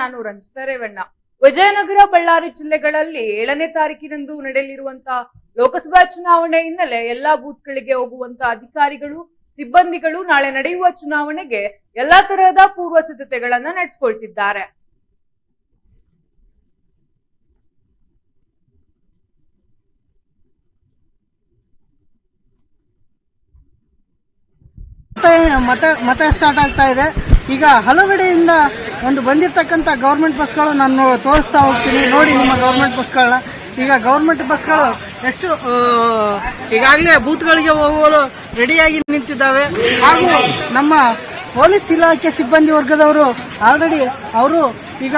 ನಾನು ರಂಜಿತಾ ರೇವಣ್ಣ ವಿಜಯನಗರ, ಬಳ್ಳಾರಿ ಜಿಲ್ಲೆಗಳಲ್ಲಿ ಏಳನೇ ತಾರೀಕಿನಂದು ನಡೆಯಲಿರುವಂತಹ ಲೋಕಸಭಾ ಚುನಾವಣೆ ಹಿನ್ನೆಲೆ ಎಲ್ಲಾ ಬೂತ್ಗಳಿಗೆ ಹೋಗುವಂತ ಅಧಿಕಾರಿಗಳು, ಸಿಬ್ಬಂದಿಗಳು ನಾಳೆ ನಡೆಯುವ ಚುನಾವಣೆಗೆ ಎಲ್ಲಾ ತರಹದ ಪೂರ್ವ ಸಿದ್ಧತೆಗಳನ್ನ ನಡೆಸಿಕೊಳ್ತಿದ್ದಾರೆ. ಮತ ಮತ ಸ್ಟಾರ್ಟ್ ಆಗ್ತಾ ಇದೆ. ಈಗ ಹಲವೆಡೆಯಿಂದ ಒಂದು ಬಂದಿರತಕ್ಕಂಥ ಗೌರ್ಮೆಂಟ್ ಬಸ್ಗಳು ನಾನು ತೋರಿಸ್ತಾ ಹೋಗ್ತೀನಿ. ನೋಡಿ ನಿಮ್ಮ ಗೌರ್ಮೆಂಟ್ ಬಸ್ಗಳನ್ನ ಈಗ ಗೌರ್ಮೆಂಟ್ ಬಸ್ಗಳು ಎಷ್ಟು ಈಗಾಗಲೇ ಬೂತ್ಗಳಿಗೆ ಹೋಗಲು ರೆಡಿಯಾಗಿ ನಿಂತಿದ್ದಾವೆ. ಹಾಗೂ ನಮ್ಮ ಪೊಲೀಸ್ ಇಲಾಖೆ ಸಿಬ್ಬಂದಿ ವರ್ಗದವರು ಆಲ್ರೆಡಿ ಅವರು ಈಗ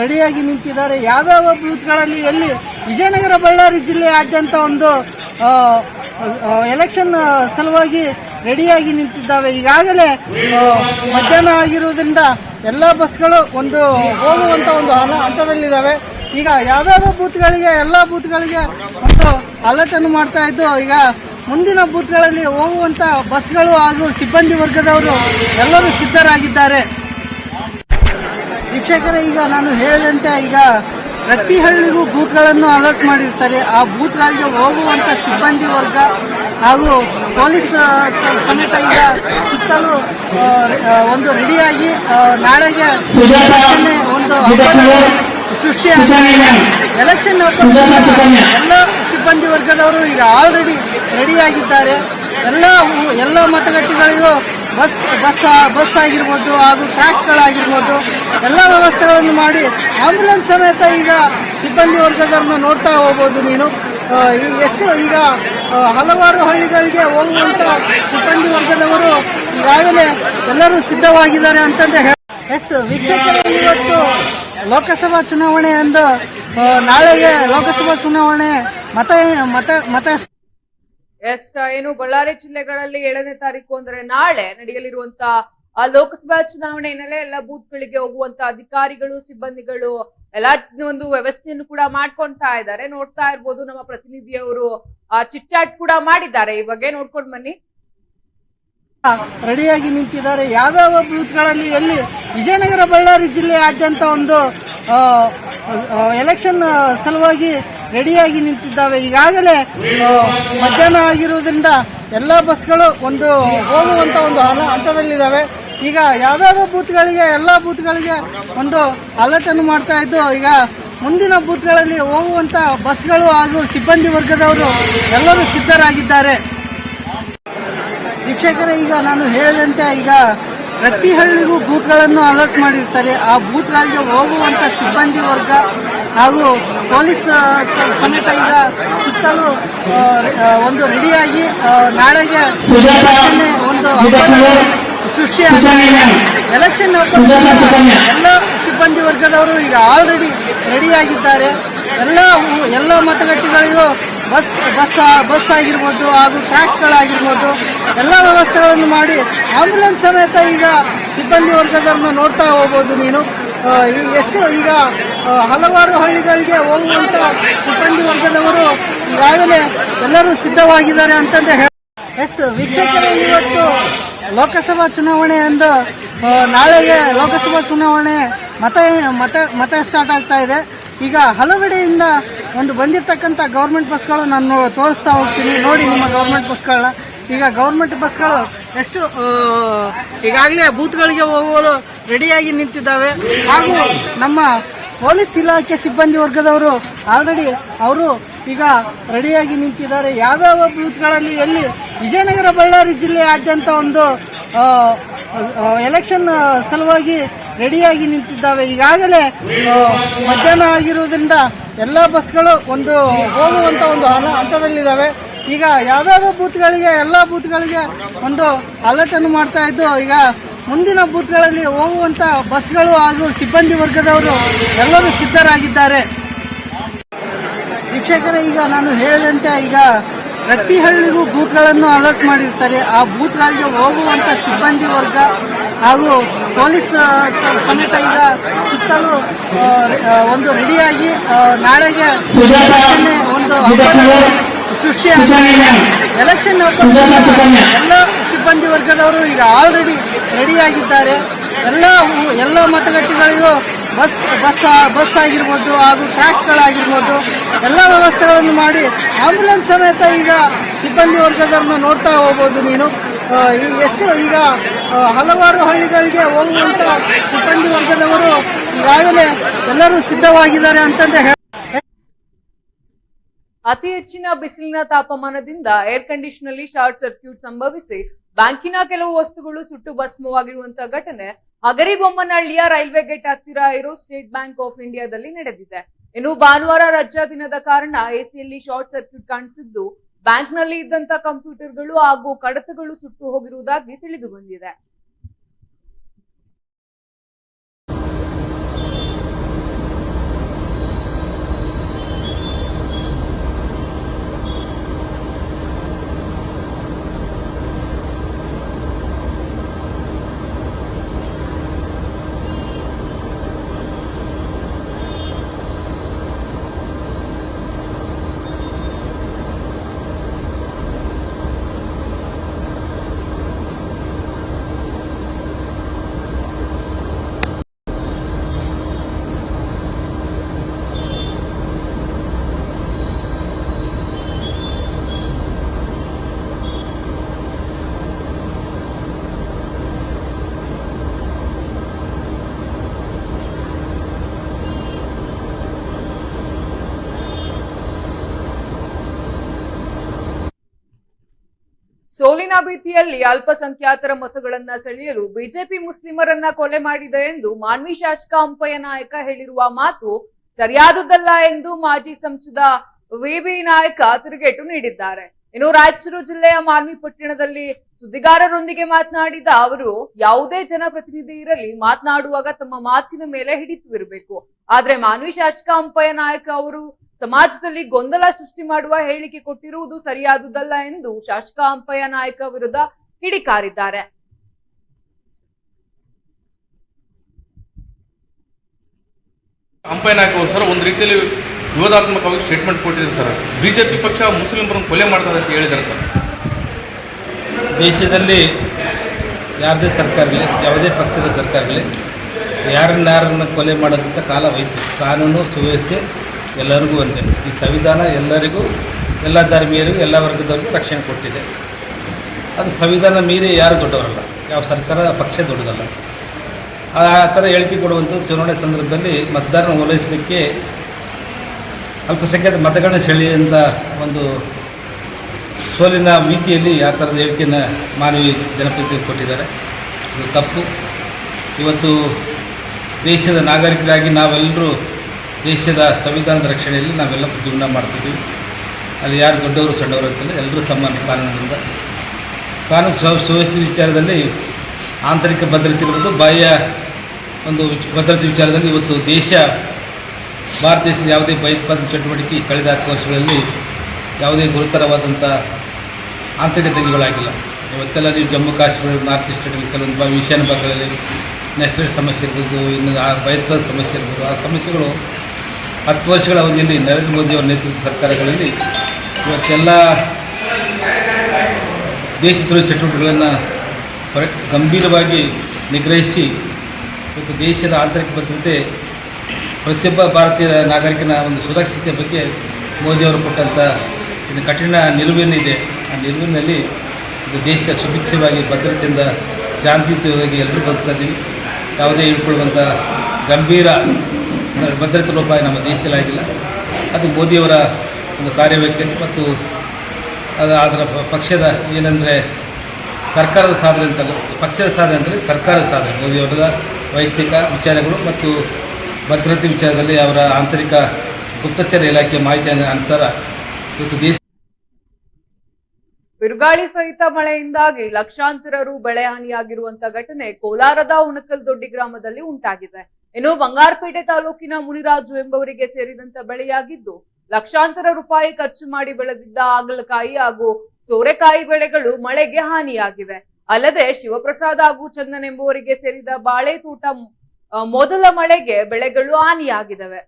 ರೆಡಿಯಾಗಿ ನಿಂತಿದ್ದಾರೆ. ಯಾವ್ಯಾವ ಬೂತ್ಗಳಲ್ಲಿ ಎಲ್ಲಿ ವಿಜಯನಗರ, ಬಳ್ಳಾರಿ ಜಿಲ್ಲೆಯಾದ್ಯಂತ ಒಂದು ಎಲೆಕ್ಷನ್ ಸಲುವಾಗಿ ರೆಡಿಯಾಗಿ ನಿಂತಿದ್ದಾವೆ. ಈಗಾಗಲೇ ಮಧ್ಯಾಹ್ನ ಆಗಿರುವುದರಿಂದ ಎಲ್ಲ ಬಸ್ಗಳು ಒಂದು ಹೋಗುವಂತ ಒಂದು ಹಂತದಲ್ಲಿದ್ದಾವೆ. ಈಗ ಯಾವ್ಯಾವ ಬೂತ್ಗಳಿಗೆ, ಎಲ್ಲ ಬೂತ್ಗಳಿಗೆ ಒಂದು ಅಲರ್ಟ್ ಅನ್ನು ಮಾಡ್ತಾ ಇದ್ದು, ಈಗ ಮುಂದಿನ ಬೂತ್ಗಳಲ್ಲಿ ಹೋಗುವಂತ ಬಸ್ಗಳು ಹಾಗೂ ಸಿಬ್ಬಂದಿ ವರ್ಗದವರು ಎಲ್ಲರೂ ಸಿದ್ಧರಾಗಿದ್ದಾರೆ. ವೀಕ್ಷಕರೇ ಈಗ ನಾನು ಹೇಳಿದಂತೆ ಈಗ ಪ್ರತಿ ಹಳ್ಳಿಗೂ ಬೂತ್ಗಳನ್ನು ಅಲರ್ಟ್ ಮಾಡಿರ್ತಾರೆ. ಆ ಬೂತ್ಗಳಿಗೆ ಹೋಗುವಂತ ಸಿಬ್ಬಂದಿ ವರ್ಗ ಹಾಗೂ ಪೊಲೀಸ್ ಸಮೇತ ಈಗ ಸುತ್ತಲೂ ಒಂದು ರೆಡಿಯಾಗಿ ನಾಳೆಗೆ ಒಂದು ಸೃಷ್ಟಿಯಾಗಿದೆ. ಎಲೆಕ್ಷನ್ ಎಲ್ಲ ಸಿಬ್ಬಂದಿ ವರ್ಗದವರು ಈಗ ಆಲ್ರೆಡಿ ರೆಡಿಯಾಗಿದ್ದಾರೆ. ಎಲ್ಲ ಎಲ್ಲ ಮತಗಟ್ಟೆಗಳಿಗೂ ಬಸ್ ಬಸ್ ಬಸ್ ಆಗಿರ್ಬೋದು ಹಾಗೂ ಟ್ಯಾಕ್ಸ್ಗಳಾಗಿರ್ಬೋದು ಎಲ್ಲ ವ್ಯವಸ್ಥೆಗಳನ್ನು ಮಾಡಿ ಆಂಬ್ಯುಲೆನ್ಸ್ ಸಮೇತ ಈಗ ಸಿಬ್ಬಂದಿ ವರ್ಗದವ್ರನ್ನ ನೋಡ್ತಾ ಹೋಗ್ಬೋದು ನೀನು. ಎಷ್ಟು ಈಗ ಹಲವಾರು ಹಳ್ಳಿಗಳಿಗೆ ಹೋಗುವಂತ ಸಿಬ್ಬಂದಿ ವರ್ಗದವರು ಈಗಾಗಲೇ ಎಲ್ಲರೂ ಸಿದ್ಧವಾಗಿದ್ದಾರೆ ಅಂತಂದೇ ಹೇಳಿ ಎಸ್, ವೀಕ್ಷಕರು, ಇವತ್ತು ಲೋಕಸಭಾ ಚುನಾವಣೆ ಎಂದು ನಾಳೆಗೆ ಲೋಕಸಭಾ ಚುನಾವಣೆ ಮತ ಮತ ಮತ ಎಸ್ ಏನು ಬಳ್ಳಾರಿ ಜಿಲ್ಲೆಗಳಲ್ಲಿ ಏಳನೇ ತಾರೀಕು ಅಂದ್ರೆ ನಾಳೆ ನಡೆಯಲಿರುವಂತ, ಆ, ಲೋಕಸಭಾ ಚುನಾವಣೆ ಹಿನ್ನೆಲೆ ಎಲ್ಲ ಬೂತ್ಗಳಿಗೆ ಹೋಗುವಂತ ಅಧಿಕಾರಿಗಳು, ಸಿಬ್ಬಂದಿಗಳು ಎಲ್ಲ ಒಂದು ವ್ಯವಸ್ಥೆಯನ್ನು ಕೂಡ ಮಾಡ್ಕೊಂತಾ ಇದ್ದಾರೆ. ನೋಡ್ತಾ ಇರ್ಬೋದು, ನಮ್ಮ ಪ್ರತಿನಿಧಿಯವರು ಆ ಚಿಟ್ಚಾಟ್ ಕೂಡ ಮಾಡಿದ್ದಾರೆ. ಈ ಬಗ್ಗೆ ನೋಡ್ಕೊಂಡ್ ಬನ್ನಿ. ರೆಡಿಯಾಗಿ ನಿಂತಿದ್ದಾರೆ. ಯಾವ್ಯಾವ ಬೂತ್ಗಳಲ್ಲಿ ಎಲ್ಲಿ? ವಿಜಯನಗರ, ಬಳ್ಳಾರಿ ಜಿಲ್ಲೆ ಆದ್ಯಂತ ಒಂದು ಎಲೆಕ್ಷನ್ ಸಲುವಾಗಿ ರೆಡಿಯಾಗಿ ನಿಂತಿದ್ದಾವೆ. ಈಗಾಗಲೇ ಮಧ್ಯಾಹ್ನ ಆಗಿರುವುದರಿಂದ ಎಲ್ಲ ಬಸ್ಗಳು ಒಂದು ಹೋಗುವಂತ ಒಂದು ಹಂತದಲ್ಲಿದ್ದಾವೆ. ಈಗ ಯಾವ್ಯಾವ ಬೂತ್ಗಳಿಗೆ, ಎಲ್ಲ ಬೂತ್ಗಳಿಗೆ ಒಂದು ಅಲರ್ಟ್ ಅನ್ನು ಮಾಡ್ತಾ ಇದ್ದು, ಈಗ ಮುಂದಿನ ಬೂತ್ಗಳಲ್ಲಿ ಹೋಗುವಂತ ಬಸ್ಗಳು ಹಾಗೂ ಸಿಬ್ಬಂದಿ ವರ್ಗದವರು ಎಲ್ಲರೂ ಸಿದ್ಧರಾಗಿದ್ದಾರೆ. ವೀಕ್ಷಕರೇ, ಈಗ ನಾನು ಹೇಳಿದಂತೆ ಈಗ ಪ್ರತಿ ಹಳ್ಳಿಗೂ ಬೂತ್ಗಳನ್ನು ಅಲರ್ಟ್ ಮಾಡಿರ್ತಾರೆ. ಆ ಬೂತ್ಗಳಿಗೆ ಹೋಗುವಂತ ಸಿಬ್ಬಂದಿ ವರ್ಗ ಹಾಗೂ ಪೊಲೀಸ್ ಸಮೇತ ಈಗ ಸುತ್ತಲೂ ಒಂದು ರೆಡಿಯಾಗಿ ನಾಳೆಗೆ ಒಂದು ಸೃಷ್ಟಿಯಾಗಿದೆ ಎಲೆಕ್ಷನ್ ಎಲ್ಲ ಸಿಬ್ಬಂದಿ ವರ್ಗದವರು ಈಗ ಆಲ್ರೆಡಿ ರೆಡಿಯಾಗಿದ್ದಾರೆ ಎಲ್ಲ ಎಲ್ಲ ಮತಗಟ್ಟೆಗಳಿಗೂ ಬಸ್ ಬಸ್ ಬಸ್ ಆಗಿರ್ಬೋದು ಹಾಗೂ ಟ್ಯಾಕ್ಸ್ಗಳಾಗಿರ್ಬೋದು ಎಲ್ಲ ವ್ಯವಸ್ಥೆಗಳನ್ನು ಮಾಡಿ ಆಂಬ್ಯುಲೆನ್ಸ್ ಸಮೇತ ಈಗ ಸಿಬ್ಬಂದಿ ವರ್ಗದವ್ರನ್ನ ನೋಡ್ತಾ ಹೋಗ್ಬೋದು ನೀನು. ಎಷ್ಟು ಈಗ ಹಲವಾರು ಹಳ್ಳಿಗಳಿಗೆ ಹೋಗುವಂಥ ಸಿಬ್ಬಂದಿ ವರ್ಗದವರು ಈಗಾಗಲೇ ಎಲ್ಲರೂ ಸಿದ್ಧವಾಗಿದ್ದಾರೆ ಅಂತಂದು ಹೇಳ ಎಸ್, ವೀಕ್ಷಕರು, ಇವತ್ತು ಲೋಕಸಭಾ ಚುನಾವಣೆ ಎಂದು ನಾಳೆಗೆ ಲೋಕಸಭಾ ಚುನಾವಣೆ ಮತ ಮತ ಮತ ಸ್ಟಾರ್ಟ್ ಆಗ್ತಾ ಇದೆ. ಈಗ ಹಲವೆಡೆಯಿಂದ ಒಂದು ಬಂದಿರತಕ್ಕಂಥ ಗೌರ್ಮೆಂಟ್ ಬಸ್ಗಳು ನಾನು ತೋರಿಸ್ತಾ ಹೋಗ್ತೀನಿ. ನೋಡಿ ನಿಮ್ಮ ಗೌರ್ಮೆಂಟ್ ಬಸ್ಗಳನ್ನ ಈಗ ಗೌರ್ಮೆಂಟ್ ಬಸ್ಗಳು ಎಷ್ಟು ಈಗಾಗಲೇ ಬೂತ್ಗಳಿಗೆ ಹೋಗಲು ರೆಡಿಯಾಗಿ ನಿಂತಿದ್ದಾವೆ. ಹಾಗೂ ನಮ್ಮ ಪೊಲೀಸ್ ಇಲಾಖೆ ಸಿಬ್ಬಂದಿ ವರ್ಗದವರು ಆಲ್ರೆಡಿ ಅವರು ಈಗ ರೆಡಿಯಾಗಿ ನಿಂತಿದ್ದಾರೆ. ಯಾವ್ಯಾವ ಬೂತ್ಗಳಲ್ಲಿ ಎಲ್ಲಿ ವಿಜಯನಗರ ಬಳ್ಳಾರಿ ಜಿಲ್ಲೆಯಾದ್ಯಂತ ಒಂದು ಎಲೆಕ್ಷನ್ ಸಲುವಾಗಿ ರೆಡಿಯಾಗಿ ನಿಂತಿದ್ದಾವೆ. ಈಗಾಗಲೇ ಮಧ್ಯಾಹ್ನ ಆಗಿರುವುದರಿಂದ ಎಲ್ಲ ಬಸ್ಗಳು ಒಂದು ಹೋಗುವಂತ ಒಂದು ಹಂತದಲ್ಲಿದ್ದಾವೆ. ಈಗ ಯಾವ್ಯಾವ ಬೂತ್ಗಳಿಗೆ, ಎಲ್ಲ ಬೂತ್ಗಳಿಗೆ ಒಂದು ಅಲರ್ಟ್ ಅನ್ನು ಮಾಡ್ತಾ ಇದ್ದು, ಈಗ ಮುಂದಿನ ಬೂತ್ಗಳಲ್ಲಿ ಹೋಗುವಂತ ಬಸ್ಗಳು ಹಾಗೂ ಸಿಬ್ಬಂದಿ ವರ್ಗದವರು ಎಲ್ಲರೂ ಸಿದ್ಧರಾಗಿದ್ದಾರೆ. ವೀಕ್ಷಕರೇ, ಈಗ ನಾನು ಹೇಳಿದಂತೆ ಈಗ ಪ್ರತಿ ಹಳ್ಳಿಗೂ ಬೂತ್ಗಳನ್ನು ಅಲರ್ಟ್ ಮಾಡಿರ್ತಾರೆ. ಆ ಬೂತ್ಗಳಿಗೆ ಹೋಗುವಂತ ಸಿಬ್ಬಂದಿ ವರ್ಗ ಹಾಗೂ ಪೊಲೀಸ್ ಸಮೇತ ಈಗ ಸುತ್ತಲೂ ಒಂದು ರೆಡಿಯಾಗಿ ನಾಳೆಗೆ ಒಂದು ಸೃಷ್ಟಿಯಾಗಿದೆ ಎಲೆಕ್ಷನ್ ಎಲ್ಲ ಸಿಬ್ಬಂದಿ ವರ್ಗದವರು ಈಗ ಆಲ್ರೆಡಿ ರೆಡಿಯಾಗಿದ್ದಾರೆ ಎಲ್ಲ ಎಲ್ಲ ಮತಗಟ್ಟೆಗಳಿಗೂ ಬಸ್ ಬಸ್ ಬಸ್ ಆಗಿರ್ಬೋದು ಹಾಗೂ ಟ್ಯಾಕ್ಸ್ಗಳಾಗಿರ್ಬೋದು ಎಲ್ಲ ವ್ಯವಸ್ಥೆಗಳನ್ನು ಮಾಡಿ ಆಂಬ್ಯುಲೆನ್ಸ್ ಸಮೇತ ಈಗ ಸಿಬ್ಬಂದಿ ವರ್ಗದವ್ರನ್ನ ನೋಡ್ತಾ ಹೋಗ್ಬೋದು ನೀನು. ಎಷ್ಟು ಈಗ ಹಲವಾರು ಹಳ್ಳಿಗಳಿಗೆ ಹೋಗುವಂತ ಸಿಬ್ಬಂದಿ ವರ್ಗದವರು ಈಗಾಗಲೇ ಎಲ್ಲರೂ ಸಿದ್ಧವಾಗಿದ್ದಾರೆ ಅಂತಂದೇ ಹೇಳ ಅತಿ ಹೆಚ್ಚಿನ ಬಿಸಿಲಿನ ತಾಪಮಾನದಿಂದ ಏರ್ ಕಂಡೀಷನ್ನಲ್ಲಿ ಶಾರ್ಟ್ ಸರ್ಕ್ಯೂಟ್ ಸಂಭವಿಸಿ, ಬ್ಯಾಂಕಿನ ಕೆಲವು ವಸ್ತುಗಳು ಸುಟ್ಟು ಭಸ್ಮವಾಗಿರುವಂತಹ ಘಟನೆ ಹಗರಿಬೊಮ್ಮನಹಳ್ಳಿಯ ರೈಲ್ವೆ ಗೇಟ್ ಹತ್ತಿರ ಇರೋ ಸ್ಟೇಟ್ ಬ್ಯಾಂಕ್ ಆಫ್ ಇಂಡಿಯಾದಲ್ಲಿ ನಡೆದಿದೆ. ಇನ್ನು ಭಾನುವಾರ ರಜಾ ದಿನದ ಕಾರಣ ಎಸಿಯಲ್ಲಿ ಶಾರ್ಟ್ ಸರ್ಕ್ಯೂಟ್ ಕಾಣಿಸಿದ್ದು, ಬ್ಯಾಂಕ್ನಲ್ಲಿ ಇದ್ದಂತ ಕಂಪ್ಯೂಟರ್ಗಳು ಹಾಗೂ ಕಡತಗಳು ಸುಟ್ಟು ಹೋಗಿರುವುದಾಗಿ ತಿಳಿದು ಬಂದಿದೆ ಸೋಲಿನ ಭೀತಿಯಲ್ಲಿ ಅಲ್ಪಸಂಖ್ಯಾತರ ಮತಗಳನ್ನ ಸೆಳೆಯಲು ಬಿಜೆಪಿ ಮುಸ್ಲಿಮರನ್ನ ಕೊಲೆ ಮಾಡಿದೆ ಎಂದು ಮಾನ್ವಿ ಶಾಸಕ ಅಂಪಯ್ಯ ನಾಯಕ ಹೇಳಿರುವ ಮಾತು ಸರಿಯಾದುದಲ್ಲ ಎಂದು ಮಾಜಿ ಸಂಸದ ವಿಬಿ ನಾಯಕ ತಿರುಗೇಟು ನೀಡಿದ್ದಾರೆ. ಇನ್ನು ರಾಯಚೂರು ಜಿಲ್ಲೆಯ ಮಾನ್ವಿ ಪಟ್ಟಣದಲ್ಲಿ ಸುದ್ದಿಗಾರರೊಂದಿಗೆ ಮಾತನಾಡಿದ ಅವರು, ಯಾವುದೇ ಜನಪ್ರತಿನಿಧಿ ಇರಲಿ, ಮಾತನಾಡುವಾಗ ತಮ್ಮ ಮಾತಿನ ಮೇಲೆ ಹಿಡಿತವಿರಬೇಕು ಆದ್ರೆ ಮಾನ್ವಿ ಶಾಸಕ ಅಂಪಯ್ಯ ನಾಯಕ ಅವರು ಸಮಾಜದಲ್ಲಿ ಗೊಂದಲ ಸೃಷ್ಟಿ ಮಾಡುವ ಹೇಳಿಕೆ ಕೊಟ್ಟಿರುವುದು ಸರಿಯಾದುದಲ್ಲ ಎಂದು ಶಾಸಕ ಅಂಪಯ್ಯ ನಾಯಕ ವಿರುದ್ಧ ಕಿಡಿಕಾರಿದ್ದಾರೆ. ಅಂಪಯ್ಯ ನಾಯಕ ಅವರು ಸರ್ ಒಂದು ರೀತಿಯಲ್ಲಿ ವಿವಾದಾತ್ಮಕವಾಗಿ ಸ್ಟೇಟ್ಮೆಂಟ್ ಕೊಟ್ಟಿದ್ದಾರೆ ಸರ್. ಬಿಜೆಪಿ ಪಕ್ಷ ಮುಸ್ಲಿಮರನ್ನು ಕೊಲೆ ಮಾಡ್ತಾರೆ ಅಂತ ಹೇಳಿದ್ದಾರೆ ಸರ್. ದೇಶದಲ್ಲಿ ಯಾವುದೇ ಸರ್ಕಾರ ಇರಲಿ ಯಾವುದೇ ಪಕ್ಷದ ಸರ್ಕಾರ ಇರಲಿ ಯಾರನ್ನ ಯಾರನ್ನು ಕೊಲೆ ಮಾಡೋದಂಥ ಕಾಲ ವಹಿಸ್ತು ಕಾನೂನು ಸುವ್ಯವಸ್ಥೆ ಎಲ್ಲರಿಗೂ ಒಂದೇ. ಈ ಸಂವಿಧಾನ ಎಲ್ಲರಿಗೂ, ಎಲ್ಲ ಧರ್ಮೀಯರಿಗೂ, ಎಲ್ಲ ವರ್ಗದವ್ರಿಗೂ ರಕ್ಷಣೆ ಕೊಟ್ಟಿದೆ. ಅದು ಸಂವಿಧಾನ ಮೀರಿ ಯಾರು ದೊಡ್ಡವರಲ್ಲ. ಯಾವ ಸರ್ಕಾರ ಪಕ್ಷ ದೊಡ್ಡದಲ್ಲ. ಆ ಥರ ಹೇಳಿಕೆ ಕೊಡುವಂಥದ್ದು ಚುನಾವಣೆ ಸಂದರ್ಭದಲ್ಲಿ ಮತದಾರನ ಓಲೈಸಲಿಕ್ಕೆ ಅಲ್ಪಸಂಖ್ಯಾತ ಮತಗಳನ್ನ ಸೆಳೆಯುವಂಥ ಒಂದು ಸೋಲಿನ ಮಿತಿಯಲ್ಲಿ ಆ ಥರದ ಹೇಳಿಕೆಯನ್ನು ಮಾನವಿ ಜನಪ್ರತಿನಿಧಿ ಕೊಟ್ಟಿದ್ದಾರೆ. ಇದು ತಪ್ಪು. ಇವತ್ತು ದೇಶದ ನಾಗರಿಕರಾಗಿ ನಾವೆಲ್ಲರೂ ದೇಶದ ಸಂವಿಧಾನದ ರಕ್ಷಣೆಯಲ್ಲಿ ನಾವೆಲ್ಲ ಜೀವನ ಮಾಡ್ತಿದ್ದೀವಿ ಅಲ್ಲಿ ಯಾರು ದೊಡ್ಡವರು, ಸಣ್ಣವರು ಅಂತಲ್ಲ ಎಲ್ಲರೂ ಸಮಾನ ಕಾನೂನಿನಿಂದ. ಕಾನೂನು ಸುವ್ಯವಸ್ಥೆ ವಿಚಾರದಲ್ಲಿ ಆಂತರಿಕ ಭದ್ರತೆ ಇರೋದು ಬಾಹ್ಯ ಒಂದು ಭದ್ರತೆ ವಿಚಾರದಲ್ಲಿ ಇವತ್ತು ದೇಶ, ಭಾರತ ದೇಶದ ಯಾವುದೇ ಭಯೋತ್ಪಾದನೆ ಚಟುವಟಿಕೆ ಕಳೆದ ಹತ್ತು ವರ್ಷಗಳಲ್ಲಿ ಯಾವುದೇ ಗುರುತರವಾದಂಥ ಆಂತರಿಕ ದಂಗೆಗಳಾಗಿಲ್ಲ ಇವತ್ತೆಲ್ಲ ನೀವು ಜಮ್ಮು, ಕಾಶ್ಮೀರ, ನಾರ್ತ್ ಈಸ್ಟಲ್ಲಿ ಕೆಲವೊಂದು ಬ- ಈಶಾನ್ಯ ಭಾಗಗಳಲ್ಲಿ ನ್ಯಾಷನಲ್ ಸಮಸ್ಯೆ ಇರ್ಬೋದು, ಇನ್ನು ಆ ಭಯೋತ್ಪಾದನೆ ಸಮಸ್ಯೆ ಇರ್ಬೋದು, ಆ ಸಮಸ್ಯೆಗಳು ಹತ್ತು ವರ್ಷಗಳ ಅವಧಿಯಲ್ಲಿ ನರೇಂದ್ರ ಮೋದಿ ಅವರ ನೇತೃತ್ವದ ಸರ್ಕಾರಗಳಲ್ಲಿ ಇವತ್ತೆಲ್ಲ ದೇಶದ್ರೋಹ ಚಟುವಟಿಕೆಗಳನ್ನು ಗಂಭೀರವಾಗಿ ನಿಗ್ರಹಿಸಿ ಇವತ್ತು ದೇಶದ ಆಂತರಿಕ ಭದ್ರತೆ ಪ್ರತಿಯೊಬ್ಬ ಭಾರತೀಯ ನಾಗರಿಕನ ಒಂದು ಸುರಕ್ಷತೆ ಬಗ್ಗೆ ಮೋದಿಯವರು ಕೊಟ್ಟಂಥ ಇದು ಕಠಿಣ ನಿಲುವೇನಿದೆ. ಆ ನಿಲುವಿನಲ್ಲಿ ಇದು ದೇಶ ಸುಭಿಕ್ಷವಾಗಿ ಭದ್ರತೆಯಿಂದ ಶಾಂತಿಯುತವಾಗಿ ಎಲ್ಲರೂ ಬದುಕ್ತಾ ಇದ್ದೀವಿ. ಯಾವುದೇ ಇಟ್ಕೊಳ್ಳುವಂಥ ಗಂಭೀರ ಭದ್ರತೆ ಲೋಪ ನಮ್ಮ ದೇಶದಲ್ಲಿ ಆಗಿಲ್ಲ ಅದು ಮೋದಿಯವರ ಒಂದು ಕಾರ್ಯವೈಖರಿ. ಮತ್ತು ಅದು ಅದರ ಪಕ್ಷದ ಏನಂದರೆ ಸರ್ಕಾರದ ಸಾಧನೆ ಅಂತಲ್ಲ, ಪಕ್ಷದ ಸಾಧನೆ ಅಂದರೆ ಸರ್ಕಾರದ ಸಾಧನೆ. ಮೋದಿಯವರ ವೈಯಕ್ತಿಕ ವಿಚಾರಗಳು ಮತ್ತು ಭದ್ರತೆ ವಿಚಾರದಲ್ಲಿ ಅವರ ಆಂತರಿಕ ಗುಪ್ತಚರ ಇಲಾಖೆ ಮಾಹಿತಿ ಅನುಸಾರ ದೇಶ ಬಿರುಗಾಳಿ ಸಹಿತ ಮಳೆಯಿಂದಾಗಿ ಲಕ್ಷಾಂತರ ರು ಬೆಳೆ ಹಾನಿಯಾಗಿರುವಂತಹ ಘಟನೆ ಕೋಲಾರದ ಉಣಕಲ್ ದೊಡ್ಡಿ ಗ್ರಾಮದಲ್ಲಿ ಉಂಟಾಗಿದೆ. ಇನ್ನು ಬಂಗಾರಪೇಟೆ ತಾಲೂಕಿನ ಮುನಿರಾಜು ಎಂಬವರಿಗೆ ಸೇರಿದಂತ ಬೆಳೆಯಾಗಿದ್ದು, ಲಕ್ಷಾಂತರ ರೂಪಾಯಿ ಖರ್ಚು ಮಾಡಿ ಬೆಳೆದಿದ್ದ ಹಾಗಲಕಾಯಿ ಹಾಗೂ ಸೋರೆಕಾಯಿ ಬೆಳೆಗಳು ಮಳೆಗೆ ಹಾನಿಯಾಗಿವೆ. ಅಲ್ಲದೆ ಶಿವಪ್ರಸಾದ್ ಹಾಗೂ ಚಂದನ್ ಎಂಬುವರಿಗೆ ಸೇರಿದ ಬಾಳೆ ತೋಟ ಮೊದಲ ಮಳೆಗೆ ಬೆಳೆಗಳು ಹಾನಿಯಾಗಿದವೆ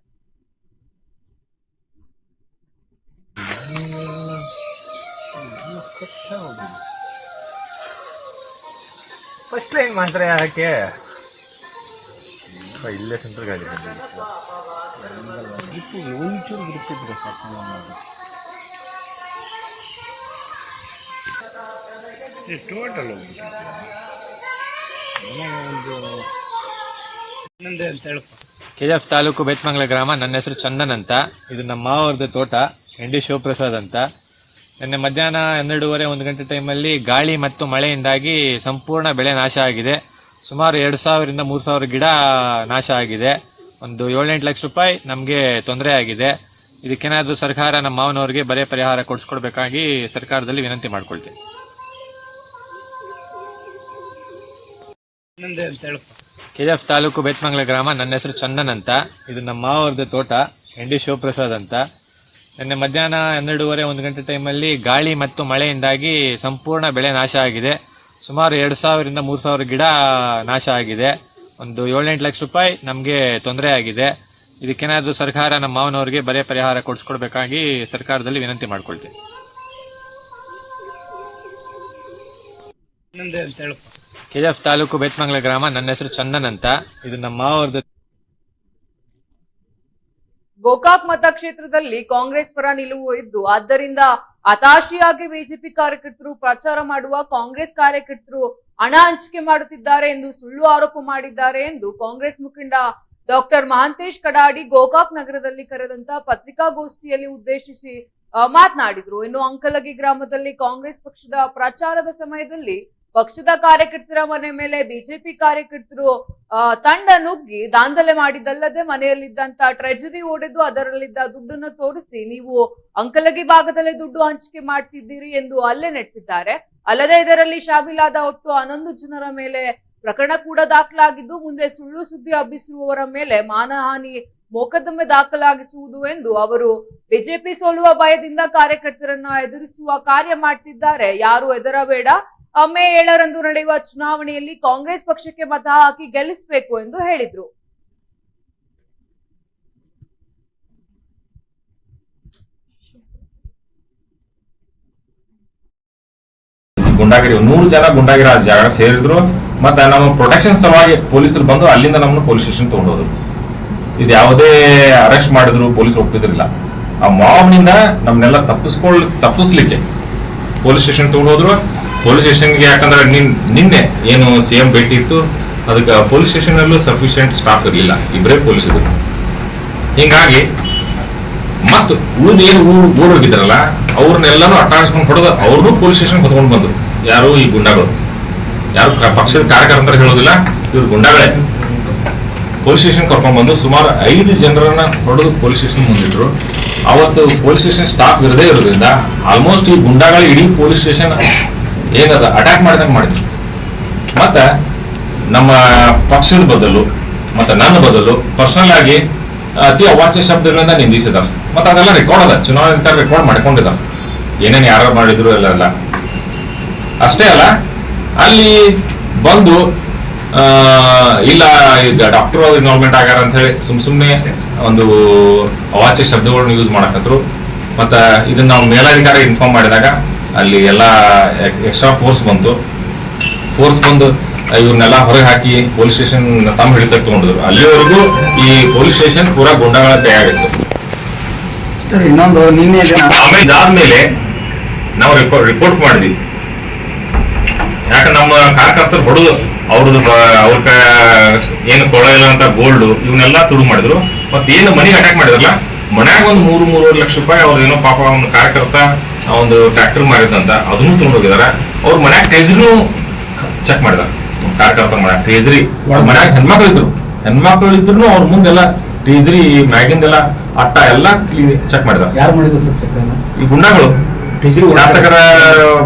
ಫಸ್ಟ್ ಲೈನ್ ಮಾಡ್ತಾರೆ ಯಾಕೆ? ಹತ್ರ ಇಲ್ಲೇ ಆಗಿದೆ. ಬಿಟ್ಟಿದ್ವಿ ಒಂಚೂರು ಸಾಕು ಟೋಟಲ್ ಒಂದು ಕೆ ಎಫ್ ತಾಲೂಕು ಬೇತ್ಮಂಗಲ ಗ್ರಾಮ ನನ್ನ ಹೆಸರು ಚಂದನ್ ಅಂತ. ಇದು ನಮ್ಮ ಮಾವರದ ತೋಟ ಎಂಡಿ ಶಿವಪ್ರಸಾದ್ ಅಂತ. ನಿನ್ನೆ ಮಧ್ಯಾಹ್ನ ಹನ್ನೆರಡೂವರೆ ಒಂದು ಗಂಟೆ ಟೈಮಲ್ಲಿ ಗಾಳಿ ಮತ್ತು ಮಳೆಯಿಂದಾಗಿ ಸಂಪೂರ್ಣ ಬೆಳೆ ನಾಶ ಆಗಿದೆ. ಸುಮಾರು ಎರಡು ಸಾವಿರದಿಂದ ಮೂರು ಸಾವಿರ ಗಿಡ ನಾಶ ಆಗಿದೆ. ಒಂದು ಏಳೆಂಟು ಲಕ್ಷ ರೂಪಾಯಿ ನಮಗೆ ತೊಂದರೆ ಆಗಿದೆ. ಇದಕ್ಕೇನಾದರೂ ಸರ್ಕಾರ ನಮ್ಮ ಮಾವನವ್ರಿಗೆ ಬರೆ ಪರಿಹಾರ ಕೊಡಿಸ್ಕೊಡ್ಬೇಕಾಗಿ ಸರ್ಕಾರದಲ್ಲಿ ವಿನಂತಿ ಮಾಡ್ಕೊಳ್ತೀನಿ. ಕೆ ಎಫ್ ತಾಲೂಕು ಬೆಚ್ಚಮಂಗಲ ಗ್ರಾಮ ನನ್ನ ಹೆಸರು ಚಂದನ್ ಅಂತ. ಇದು ನಮ್ಮ ಮಾವರದ ತೋಟ ಎಂಡಿ ಡಿ ಶಿವಪ್ರಸಾದ್ ಅಂತ. ನಿನ್ನೆ ಮಧ್ಯಾಹ್ನ ಹನ್ನೆರಡೂವರೆ ಒಂದು ಗಂಟೆ ಟೈಮಲ್ಲಿ ಗಾಳಿ ಮತ್ತು ಮಳೆಯಿಂದಾಗಿ ಸಂಪೂರ್ಣ ಬೆಳೆ ನಾಶ ಆಗಿದೆ. ಸುಮಾರು ಎರಡು ಸಾವಿರದಿಂದ ಮೂರು ಸಾವಿರ ಗಿಡ ನಾಶ ಆಗಿದೆ. ಒಂದು ಏಳೆಂಟು ಲಕ್ಷ ರೂಪಾಯಿ ನಮಗೆ ತೊಂದರೆ ಆಗಿದೆ. ಇದಕ್ಕೇನಾದರೂ ಸರ್ಕಾರ ನಮ್ಮ ಮಾವನವ್ರಿಗೆ ಬರೆ ಪರಿಹಾರ ಕೊಡಿಸ್ಕೊಡ್ಬೇಕಾಗಿ ಸರ್ಕಾರದಲ್ಲಿ ವಿನಂತಿ ಮಾಡ್ಕೊಳ್ತೀನಿ. ಕೆ ಎಫ್ ತಾಲೂಕು ಬೇತ್ಮಂಗ್ಲ ಗ್ರಾಮ ನನ್ನ ಹೆಸರು ಚಂದನ್ ಅಂತ. ಇದು ನಮ್ಮ ಮಾವರದ ಗೋಕಾಕ್ ಮತಕ್ಷೇತ್ರದಲ್ಲಿ ಕಾಂಗ್ರೆಸ್ ಪರ ನಿಲುವು ಇದ್ದು, ಆದ್ದರಿಂದ ಹತಾಶಿಯಾಗಿ ಬಿಜೆಪಿ ಕಾರ್ಯಕರ್ತರು ಪ್ರಚಾರ ಮಾಡುವ ಕಾಂಗ್ರೆಸ್ ಕಾರ್ಯಕರ್ತರು ಹಣ ಹಂಚಿಕೆ ಮಾಡುತ್ತಿದ್ದಾರೆ ಎಂದು ಸುಳ್ಳು ಆರೋಪ ಮಾಡಿದ್ದಾರೆ ಎಂದು ಕಾಂಗ್ರೆಸ್ ಮುಖಂಡ ಡಾಕ್ಟರ್ ಮಹಾಂತೇಶ್ ಕಡಾಡಿ ಗೋಕಾಕ್ ನಗರದಲ್ಲಿ ಕರೆದಂತ ಪತ್ರಿಕಾಗೋಷ್ಠಿಯಲ್ಲಿ ಉದ್ದೇಶಿಸಿ ಮಾತನಾಡಿದ್ರು. ಇನ್ನು ಅಂಕಲಗಿ ಗ್ರಾಮದಲ್ಲಿ ಕಾಂಗ್ರೆಸ್ ಪಕ್ಷದ ಪ್ರಚಾರದ ಸಮಯದಲ್ಲಿ ಪಕ್ಷದ ಕಾರ್ಯಕರ್ತರ ಮನೆ ಮೇಲೆ ಬಿಜೆಪಿ ಕಾರ್ಯಕರ್ತರು ತಂಡ ನುಗ್ಗಿ ದಾಂಧಲೆ ಮಾಡಿದ್ದಲ್ಲದೆ ಮನೆಯಲ್ಲಿದ್ದಂತ ಟ್ರೆಜರಿ ಒಡೆದು ಅದರಲ್ಲಿದ್ದ ದುಡ್ಡನ್ನು ತೋರಿಸಿ ನೀವು ಅಂಕಲಗಿ ಭಾಗದಲ್ಲಿ ದುಡ್ಡು ಹಂಚಿಕೆ ಮಾಡ್ತಿದ್ದೀರಿ ಎಂದು ಅಲ್ಲೇ ನಡೆಸಿದ್ದಾರೆ ಅಲ್ಲದೆ ಇದರಲ್ಲಿ ಶಾಮೀಲಾದ ಒಟ್ಟು ಹನ್ನೊಂದು ಜನರ ಮೇಲೆ ಪ್ರಕರಣ ಕೂಡ ದಾಖಲಾಗಿದ್ದು ಮುಂದೆ ಸುಳ್ಳು ಸುದ್ದಿ ಹಬ್ಬಿಸುವವರ ಮೇಲೆ ಮಾನಹಾನಿ ಮೊಕದ್ದಮೆ ದಾಖಲಾಗಿಸುವುದು ಎಂದು ಅವರು ಬಿಜೆಪಿ ಸೋಲುವ ಭಯದಿಂದ ಕಾರ್ಯಕರ್ತರನ್ನ ಎದುರಿಸುವ ಕಾರ್ಯ ಮಾಡ್ತಿದ್ದಾರೆ. ಯಾರು ಹೆದರಬೇಡ. ಆ, ಮೇ ಏಳರಂದು ನಡೆಯುವ ಚುನಾವಣೆಯಲ್ಲಿ ಕಾಂಗ್ರೆಸ್ ಪಕ್ಷಕ್ಕೆ ಮತ ಹಾಕಿ ಗೆಲ್ಲಿಸಬೇಕು ಎಂದು ಹೇಳಿದ್ರು. ಗುಂಡಾಗಿರಿ ನೂರು ಜನ ಗುಂಡಾಗಿರ ಜಾಗ ಸೇರಿದ್ರು, ಮತ್ತೆ ನಮ್ಮ ಪ್ರೊಟೆಕ್ಷನ್ ಸಲುವಾಗಿ ಪೊಲೀಸರು ಬಂದು ಅಲ್ಲಿಂದ ನಮ್ಮನ್ನು ಪೊಲೀಸ್ ಸ್ಟೇಷನ್ ತಗೊಂಡೋದ್ರು ಇದು ಯಾವುದೇ ಅರೆಸ್ಟ್ ಮಾಡಿದ್ರು, ಪೊಲೀಸರು ಒಪ್ಪಿದ್ರಿಲ್ಲ. ಆ ಮಾವ್ನಿಂದ ನಮ್ಮನ್ನೆಲ್ಲ ತಪ್ಪಿಸ್ಕೊಳ್, ತಪ್ಪಿಸ್ಲಿಕ್ಕೆ ಪೊಲೀಸ್ ಸ್ಟೇಷನ್ ತಗೊಂಡೋದ್ರು ಪೊಲೀಸ್ ಸ್ಟೇಷನ್ಗೆ ಯಾಕಂದ್ರೆ ನಿನ್, ನಿನ್ನೆ ಏನು ಸಿ ಎಂ ಭೇಟಿ ಇತ್ತು, ಅದಕ್ಕೆ ಪೊಲೀಸ್ ಸ್ಟೇಷನಲ್ಲೂ ಸಫಿಷಿಯಂಟ್ ಸ್ಟಾಫ್ ಇರಲಿಲ್ಲ ಇಬ್ಬರೇ ಪೊಲೀಸರು. ಹಿಂಗಾಗಿ, ಮತ್ತು ಉಳಿದ ಏನು ಊರು ಹೋಗಿದ್ರಲ್ಲ ಅವ್ರನ್ನೆಲ್ಲಾನು ಅಟ್ಟಾಡಿಸ್ಕೊಂಡು ಹೊಡೆದು ಅವ್ರನ್ನೂ ಪೊಲೀಸ್ ಸ್ಟೇಷನ್ ಹೊತ್ಕೊಂಡು ಬಂದ್ರು. ಯಾರು ಈ ಗುಂಡಾಗಳು? ಯಾರು ಪಕ್ಷದ ಕಾರ್ಯಕರ್ತರ ಹೇಳೋದಿಲ್ಲ, ಇವ್ರು ಗುಂಡಾಗಳೇ. ಪೊಲೀಸ್ ಸ್ಟೇಷನ್ ಕರ್ಕೊಂಡ್ ಬಂದು ಸುಮಾರು ಐದು ಜನರನ್ನ ಹೊಡೆದು ಪೊಲೀಸ್ ಸ್ಟೇಷನ್ ಮುಂದಿದ್ರು ಅವತ್ತು ಪೊಲೀಸ್ ಸ್ಟೇಷನ್ ಸ್ಟಾಫ್ ಇರದೇ ಇರೋದ್ರಿಂದ ಆಲ್ಮೋಸ್ಟ್ ಈ ಗುಂಡಾಗಳ ಇಡೀ ಪೊಲೀಸ್ ಸ್ಟೇಷನ್ ಏನದ? ಅಟ್ಯಾಕ್ ಮಾಡಿದಂಗೆ ಮಾಡಿದ್ರು. ಮತ್ತೆ ನಮ್ಮ ಪಕ್ಷದ ಬದಲು, ಮತ್ತೆ ನನ್ನ ಬದಲು ಪರ್ಸನಲ್ ಆಗಿ ಅತಿ ಅವಾಚ್ಯ ಶಬ್ದಗಳಿಂದ ನಿಂದಿಸಿದ್ದಾರೆ. ಮತ್ತೆ ಅದೆಲ್ಲ ರೆಕಾರ್ಡ್ ಅದ. ಚುನಾವಣೆ ರೆಕಾರ್ಡ್ ಮಾಡ್ಕೊಂಡಿದ್ದಾರೆ. ಏನೇನು ಯಾರು ಮಾಡಿದ್ರು ಎಲ್ಲ ಅಷ್ಟೇ ಅಲ್ಲ, ಅಲ್ಲಿ ಬಂದು ಇಲ್ಲ, ಈಗ ಡಾಕ್ಟರ್ ಇನ್ವಾಲ್ವ್ಮೆಂಟ್ ಆಗ್ಯಾರ ಅಂತ ಹೇಳಿ ಸುಮ್ ಸುಮ್ಮನೆ ಒಂದು ಅವಾಚ್ಯ ಶಬ್ದಗಳನ್ನ ಯೂಸ್ ಮಾಡಕತ್ರು. ಮತ್ತ ಇದನ್ನ ನಾವು ಮೇಲಾಧಿಕಾರಿ ಇನ್ಫಾರ್ಮ್ ಮಾಡಿದಾಗ ಅಲ್ಲಿ ಎಲ್ಲ ಎಕ್ಸ್ಟ್ರಾ ಫೋರ್ಸ್ ಬಂತು. ಫೋರ್ಸ್ ಬಂದು ಇವ್ರನ್ನೆಲ್ಲ ಹೊರಗೆ ಹಾಕಿ ಪೊಲೀಸ್ ಸ್ಟೇಷನ್ ತಮ್ಮ ಹಿಡಿತ ತಗೊಂಡಿದ್ರು. ಅಲ್ಲಿವರೆಗೂ ಈ ಪೊಲೀಸ್ ಸ್ಟೇಷನ್ ಪೂರಾ ಗುಂಡಗಳ ತಯಾರಿತ್ತು. ಇನ್ನೊಂದು ನಿನ್ನೆ ಆಮೇಲೆ ಇದಾದ್ಮೇಲೆ ನಾವು ರಿಪೋರ್ಟ್ ಮಾಡಿದ್ವಿ. ಯಾಕೆ ನಮ್ಮ ಕಾರ್ಯಕರ್ತರು ಹೊಡೆದು ಅವ್ರದ್ದು ಅವ್ರ ಏನು ಇಲ್ಲ ಅಂತ ಗೋಲ್ಡ್ ಇವನ್ನೆಲ್ಲ ತುಡು ಮಾಡಿದ್ರು. ಮತ್ತೆ ಏನು ಮನೆಗೆ ಅಟ್ಯಾಕ್ ಮಾಡಿದ್ರಲ್ಲ ಮನ್ಯಾಗ ಒಂದು ಮೂರು ಮೂರುವರೆ ಲಕ್ಷ ರೂಪಾಯಿ ಅವ್ರ ಏನೋ ಪಾಪ ಒಂದು ಕಾರ್ಯಕರ್ತ ಒಂದು ಟ್ರ್ಯಾಕ್ಟರ್ ಮಾಡಿದಂತ ಅದನ್ನು ತಗೊಂಡು ಹೋಗಿದಾರೆ ಅವ್ರ ಮನ್ಯಾಗ ಟ್ರೇಜರಿನೂ ಚೆಕ್ ಮಾಡಿದಾರ ಕಾರ್ಯಕರ್ತರ ಮನ್ಯಾಗ ಟ್ರೇಜರಿ ಮನ್ಯಾಗ ಹೆಣ್ಮಕ್ಳು ಇದ್ರು. ಹೆಣ್ಮಕ್ಳು ಇದ್ರು ಅವ್ರ ಮುಂದೆಲ್ಲ ಟ್ರೇಜರಿ ಮ್ಯಾಗಿಂದೆಲ್ಲ ಅಟ್ಟ ಎಲ್ಲ ಚೆಕ್ ಮಾಡಿದಾರೆ ಯಾರು ಮಾಡಿದ್ರು ಸರ್ ಚಕ್ರನ ಈ ಗುಂಡಾಗಳು. ಟ್ರೇಜರಿ ಶಾಸಕರ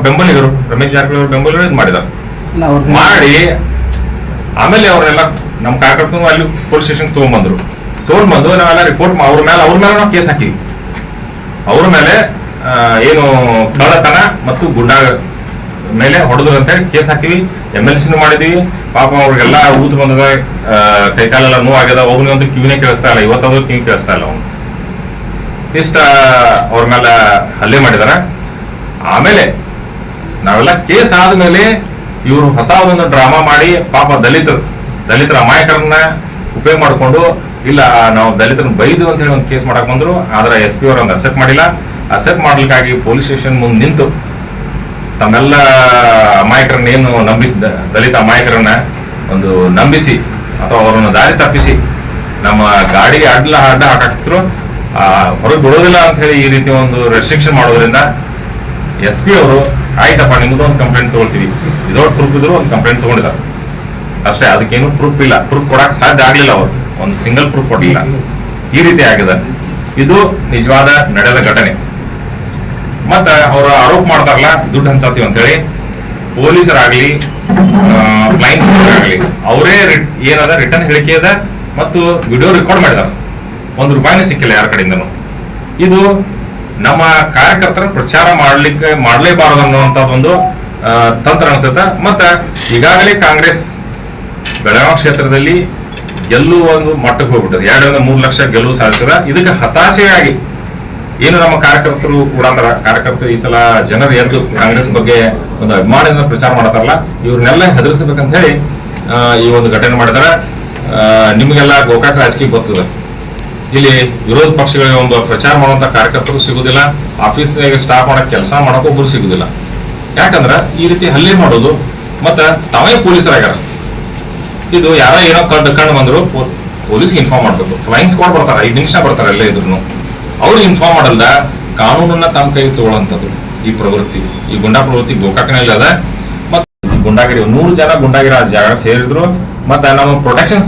ಬೆಂಬಲಿಗರು ರಮೇಶ್ ಜಾರಕಿಹೊಳಿ ಬೆಂಬಲ ಬೆಂಬಲಿಗರು ಇದು ಮಾಡಿದಾರೆ ಮಾಡಿ ಆಮೇಲೆ ಅವರೆಲ್ಲ ನಮ್ಮ ಕಾರ್ಯಕರ್ತರು ಅಲ್ಲಿ ಪೊಲೀಸ್ ಸ್ಟೇಷನ್ ತಗೊಂಡ್ಬಂದ್ರು. ತಗೊಂಡ್ಬಂದು ನಾವೆಲ್ಲ ರಿಪೋರ್ಟ್ ಅವ್ರ ಮೇಲೆ ಅವ್ರ ಮೇಲೆ ನಾವು ಕೇಸ್ ಹಾಕಿವಿ. ಅವ್ರ ಮೇಲೆ ಏನು ಕಳ್ಳತನ ಮತ್ತು ಗುಂಡಾ ಮೇಲೆ ಹೊಡೆದ್ರು ಅಂತ ಹೇಳಿ ಕೇಸ್ ಹಾಕಿವಿ ಎಂ ಎಲ್ ಸಿನೂ ಮಾಡಿದ್ವಿ. ಪಾಪ ಅವ್ರಿಗೆಲ್ಲ ಊತ ಬಂದದ ಕೈಕಾಲೆಲ್ಲ ನೋವು ಆಗ್ಯದ ಒಂದು ಕಿವಿನೇ ಕೇಳಿಸ್ತಾ ಇಲ್ಲ ಇವತ್ತಾದ್ರೂ ಕಿವಿ ಕೇಳಿಸ್ತಾ ಇಲ್ಲ ಅವನು. ಇಷ್ಟ ಅವ್ರ ಮೇಲೆ ಹಲ್ಲೆ ಮಾಡಿದಾರ. ಆಮೇಲೆ ನಾವೆಲ್ಲ ಕೇಸ್ ಆದ್ಮೇಲೆ ಇವರು ಹೊಸ ಒಂದು ಡ್ರಾಮಾ ಮಾಡಿ ಪಾಪ ದಲಿತರು, ದಲಿತರ ಅಮಾಯಕರನ್ನ ಉಪಯೋಗ ಮಾಡಿಕೊಂಡು, ಇಲ್ಲ, ನಾವು ದಲಿತರನ್ನ ಬೈದು ಅಂತ ಹೇಳಿ ಒಂದು ಕೇಸ್ ಮಾಡಕ್ ಬಂದ್ರು. ಆದ್ರೆ ಎಸ್ ಪಿ ಅವ್ರ ಒಂದು ಮಾಡಿಲ್ಲ. ಅಸೆಪ್ಟ್ ಮಾಡ್ಲಿಕ್ಕಾಗಿ ಪೊಲೀಸ್ ಸ್ಟೇಷನ್ ಮುಂದೆ ನಿಂತು ತಮ್ಮೆಲ್ಲ ಅಮಾಯಕರನ್ನ ಏನು ನಂಬಿಸಿದ ದಲಿತ ಅಮಾಯಕರನ್ನ ಒಂದು ನಂಬಿಸಿ ಅಥವಾ ಅವರನ್ನು ದಾರಿ ತಪ್ಪಿಸಿ ನಮ್ಮ ಗಾಡಿಗೆ ಅಡ್ಲ ಅಡ್ಡ ಹಾಕಾಕ್ತಿದ್ರು. ಹೊರಗೆ ಬಿಡೋದಿಲ್ಲ ಅಂತ ಹೇಳಿ ಈ ರೀತಿ ಒಂದು ರೆಸ್ಟ್ರಿಕ್ಷನ್ ಮಾಡೋದ್ರಿಂದ ಎಸ್ ಪಿ ಅವರು, ಆಯ್ತಪ್ಪ ನಿಮ್ಮದು ಒಂದು ಕಂಪ್ಲೇಂಟ್ ತಗೊಳ್ತೀವಿ. ಇದೊಂದು ಪ್ರೂಫ್ ಇದ್ರು ಒಂದು ಕಂಪ್ಲೇಂಟ್ ತಗೊಂಡಿದ್ದಾರೆ ಅಷ್ಟೇ, ಅದಕ್ಕೇನು ಪ್ರೂಫ್ ಇಲ್ಲ. ಪ್ರೂಫ್ ಕೊಡಕ್ ಸಾಧ್ಯ ಆಗ್ಲಿಲ್ಲ ಅವತ್ತು. ಒಂದು ಸಿಂಗಲ್ ಪ್ರೂಫ್ ಕೊಡಲಿಲ್ಲ ಈ ರೀತಿ ಆಗಿದೆ. ಇದು ನಿಜವಾದ ನಡೆದ ಘಟನೆ. ಮತ್ತ ಅವ್ರ ಆರೋಪ ಮಾಡ್ತಾರಲ್ಲ ದುಡ್ಡು ಹಂಚಾತೀವಿ ಅಂತೇಳಿ ಪೊಲೀಸರಾಗ್ಲಿ ಲೈನ್ಸ್ ಆಗಲಿ ಅವರೇ ಏನದ ರಿಟರ್ನ್ ಹೇಳಿಕೆ ಅದ ಮತ್ತು ವಿಡಿಯೋ ರೆಕಾರ್ಡ್ ಮಾಡಿದಾರ. ಒಂದು ರೂಪಾಯಿನೂ ಸಿಕ್ಕಿಲ್ಲ ಯಾರ ಕಡೆಯಿಂದನು. ಇದು ನಮ್ಮ ಕಾರ್ಯಕರ್ತರ ಪ್ರಚಾರ ಮಾಡ್ಲಿಕ್ಕೆ, ಮಾಡಲೇಬಾರದು ಅನ್ನುವಂತ ಒಂದು ತಂತ್ರ ಅನಿಸುತ್ತ. ಮತ್ತ ಈಗಾಗಲೇ ಕಾಂಗ್ರೆಸ್ ಬೆಳಗಾವಿ ಕ್ಷೇತ್ರದಲ್ಲಿ ಗೆಲ್ಲುವ ಒಂದು ಮಟ್ಟಕ್ಕೆ ಹೋಗ್ಬಿಟ್ಟದೆ. ಎರಡರಿಂದ ಮೂರು ಲಕ್ಷ ಗೆಲುವು ಸಾಧಿಸಿದ. ಇದಕ್ಕೆ ಹತಾಶೆಯಾಗಿ ಏನು ನಮ್ಮ ಕಾರ್ಯಕರ್ತರು ಕೂಡ ಅಂದ್ರ ಕಾರ್ಯಕರ್ತರು ಈ ಸಲ ಜನರು ಎದ್ದು ಕಾಂಗ್ರೆಸ್ ಬಗ್ಗೆ ಒಂದು ಅಭಿಮಾನದಿಂದ ಪ್ರಚಾರ ಮಾಡತಾರಲ್ಲ, ಇವ್ರನ್ನೆಲ್ಲ ಹೆದರಿಸಬೇಕಂತ ಹೇಳಿ ಈ ಒಂದು ಘಟನೆ ಮಾಡಿದಾರ. ನಿಮಗೆಲ್ಲ ಗೋಕಾಕ ರಾಜಕೀಯ ಗೊತ್ತದ? ಇಲ್ಲಿ ವಿರೋಧ ಪಕ್ಷಗಳಿಗೆ ಒಂದು ಪ್ರಚಾರ ಮಾಡುವಂತ ಕಾರ್ಯಕರ್ತರು ಸಿಗುದಿಲ್ಲ, ಆಫೀಸ್ನಾಗ ಸ್ಟಾಫ್ ಮಾಡಕ್ ಕೆಲಸ ಮಾಡಕ್ ಒಬ್ರು ಸಿಗುದಿಲ್ಲ. ಯಾಕಂದ್ರ ಈ ರೀತಿ ಹಲ್ಲೆ ಮಾಡೋದು, ಮತ್ತ ತಾವೇ ಪೊಲೀಸರಾಗ್ಯಾರ. ಇದು ಯಾರೋ ಏನೋ ಕಂಡು ಕಂಡು ಬಂದ್ರು ಪೊಲೀಸ್ಗೆ ಇನ್ಫಾರ್ಮ್ ಮಾಡ್ಬೇಕು. ಫ್ಲೈಯಿಂಗ್ ಸ್ಕ್ವಾಡ್ ಬರ್ತಾರೆ, ಐದು ನಿಮಿಷ ಬರ್ತಾರೆ ಎಲ್ಲ ಇದ್ರು ಅವ್ರು ಇನ್ಫಾರ್ಮ್ ಮಾಡಲ್ದ, ಕಾನೂನನ್ನ ತಮ್ಮ ಕೈ ತಗೊಳ್ಳೋಂಥದ್ದು ಈ ಪ್ರವೃತ್ತಿ. ಈ ಗುಂಡಾ ಪ್ರವೃತ್ತಿ ಗೋಕಾಕನಲ್ಲಿ ಅದ ಮತ್ತೆ ಗುಂಡಾಗಿರಿ ನೂರು ಜನ ಗುಂಡಾಗಿರ ಜಾಗ ಸೇರಿದ್ರು. ಮತ್ತೆ ನಮ್ಮ ಪ್ರೊಟೆಕ್ಷನ್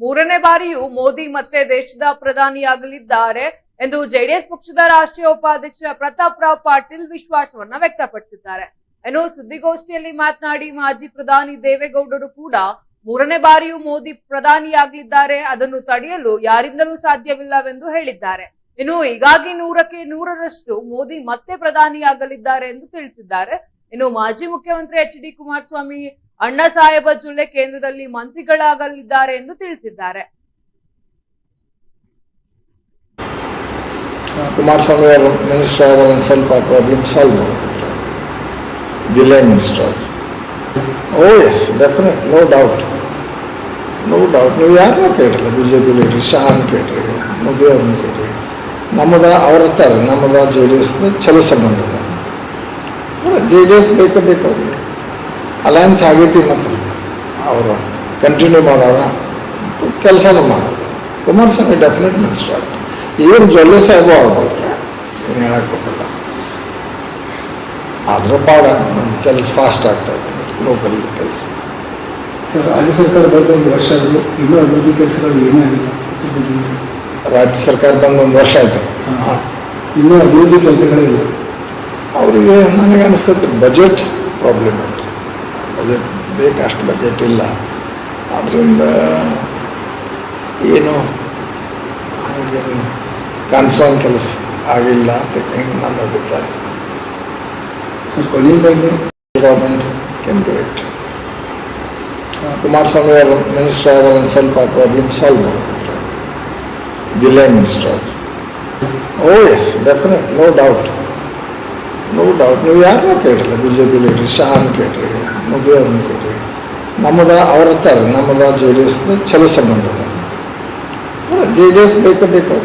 ಮೂರನೇ ಬಾರಿಯೂ ಮೋದಿ ಮತ್ತೆ ದೇಶದ ಪ್ರಧಾನಿಯಾಗಲಿದ್ದಾರೆ ಎಂದು ಜೆಡಿಎಸ್ ಪಕ್ಷದ ರಾಷ್ಟ್ರೀಯ ಉಪಾಧ್ಯಕ್ಷ ಪ್ರತಾಪ್ ರಾವ್ ಪಾಟೀಲ್ ವಿಶ್ವಾಸವನ್ನ ವ್ಯಕ್ತಪಡಿಸಿದ್ದಾರೆ. ಇನ್ನು ಸುದ್ದಿಗೋಷ್ಠಿಯಲ್ಲಿ ಮಾತನಾಡಿ ಮಾಜಿ ಪ್ರಧಾನಿ ದೇವೇಗೌಡರು ಕೂಡ ಮೂರನೇ ಬಾರಿಯೂ ಮೋದಿ ಪ್ರಧಾನಿಯಾಗಲಿದ್ದಾರೆ. ಅದನ್ನು ತಡೆಯಲು ಯಾರಿಂದಲೂ ಸಾಧ್ಯವಿಲ್ಲವೆಂದು ಹೇಳಿದ್ದಾರೆ. ಇನ್ನು ಹೀಗಾಗಿ ನೂರಕ್ಕೆ ನೂರರಷ್ಟು ಮೋದಿ ಮತ್ತೆ ಪ್ರಧಾನಿಯಾಗಲಿದ್ದಾರೆ ಎಂದು ತಿಳಿಸಿದ್ದಾರೆ. ಇನ್ನು ಮಾಜಿ ಮುಖ್ಯಮಂತ್ರಿ ಎಚ್ ಡಿ ಕುಮಾರಸ್ವಾಮಿ, ಅಣ್ಣ ಸಾಹೇಬ ಜುಲ್ಲೆ ಕೇಂದ್ರದಲ್ಲಿ ಮಂತ್ರಿಗಳಾಗಲಿದ್ದಾರೆ ಎಂದು ತಿಳಿಸಿದ್ದಾರೆ. ಕುಮಾರಸ್ವಾಮಿ ಅವರು ಮಿನಿಸ್ಟರ್ ಆದ ಒಂದು ಸ್ವಲ್ಪ ಪ್ರಾಬ್ಲಮ್ ಸಾಲ್ವ್ ಮಾಡಿದ್ರು ಜಿಲ್ಲೆ minister oh yes definite no doubt no doubt ನೀವು ಯಾರನ್ನೂ ಕೇಳಿಲ್ಲ ಬಿ ಜೆ ಪಿ ಲೀಡ್ರಿ ಶಹಾನ್ ಕೇಳ್ರಿ, ಮೋದಿ ಅವ್ರನ್ನ ಕೇಳ್ರಿ. ನಮ್ಮದ ಅವ್ರ ಹತ್ತಾರೆ ನಮ್ಮದ ಜೆ ಡಿ ಎಸ್ನ ಚಲೋ ಸಂಬಂಧ ಅದ. ಜೆ ಡಿ ಎಸ್ ಬೇಕೇ ಬೇಕು ಅವ್ರಿಗೆ. ಅಲಯನ್ಸ್ ಆಗೈತಿ ಮತ್ತು ಅವರು ಕಂಟಿನ್ಯೂ ಮಾಡೋರ, ಕೆಲಸನೂ ಮಾಡೋರು. ಕುಮಾರಸ್ವಾಮಿ ಡೆಫಿನೆಟ್ ಮಿನಿಸ್ಟರ್ ಆಗ್ತಾರೆ. ಈವನ್ ಜೊಲ್ಲೆ ಸಾಹೇಬು ಆಗ್ಬೋದು. ಏನು ಹೇಳಕ್ಕೆ ಬರ್ತಲ್ಲ ಆದ್ರೆ ಭಾಳ ನಮ್ಮ ಕೆಲಸ ಫಾಸ್ಟ್ ಆಗ್ತಾ ಇದೆ. ಲೋಕಲ್ ಕೆಲಸ. ಸರ್ ರಾಜ್ಯ ಸರ್ಕಾರ ಬಂದ ಒಂದು ವರ್ಷ ಆದರೂ ಇನ್ನೂ ಅಭಿವೃದ್ಧಿ ಕೆಲಸಗಳು ಏನೂ ಆಗಿಲ್ಲ ಇದ್ರ ಬಗ್ಗೆ ರಾಜ್ಯ ಸರ್ಕಾರ ಬಂದ ಒಂದು ವರ್ಷ ಆಯಿತು. ಹಾಂ. ಇನ್ನೂ ಅಭಿವೃದ್ಧಿ ಕೆಲಸಗಳೇ ಇಲ್ಲ. ಅವರಿಗೆ ನನಗೆ ಅನಿಸ್ತದೆ ಬಜೆಟ್ ಪ್ರಾಬ್ಲಮ್ ಅಂತ ಬಜೆಟ್ ಬೇಕಷ್ಟು ಬಜೆಟ್ ಇಲ್ಲ. ಆದ್ದರಿಂದ ಏನು? ಹಂಗೇನು ಕನ್ಸೋ ಕೆಲಸ ಆಗಿಲ್ಲ ಅಂತ ಹೆಂಗೆ ನನ್ನ ಅಭಿಪ್ರಾಯ. ಸರ್ ಕೊನೆಯದಾಗಿ government can do it Kumaraswamy ಅವರು ಮಿನಿಸ್ಟರ್ ಆದಾಗ ಒಂದು ಸ್ವಲ್ಪ ಪ್ರಾಬ್ಲಮ್ ಸಾಲ್ವ್ ಮಾಡಿದ್ರು ಜಿಲ್ಲೆ minister oh yes definite no doubt no doubt ನೀವು ಯಾರನ್ನೂ ಕೇಳಿಲ್ಲ ಬಿ ಜೆ ಪಿ ಲೀಡ್ರಿ ಶಾನ್ ಕೇಳ್ರಿ ಮೋದಿ ಅವ್ರನ್ನ ಕೇಳ್ರಿ. ನಮ್ಮದ, ಅವ್ರ ಹತ್ತಾರೆ ನಮ್ಮದ ಜೆ ಡಿ ಎಸ್ನ ಚಲೋ ಸಂಬಂಧ ಅದ. ಜೆ ಡಿ ಎಸ್ ಬೇಕೇ, ಬೇಕು.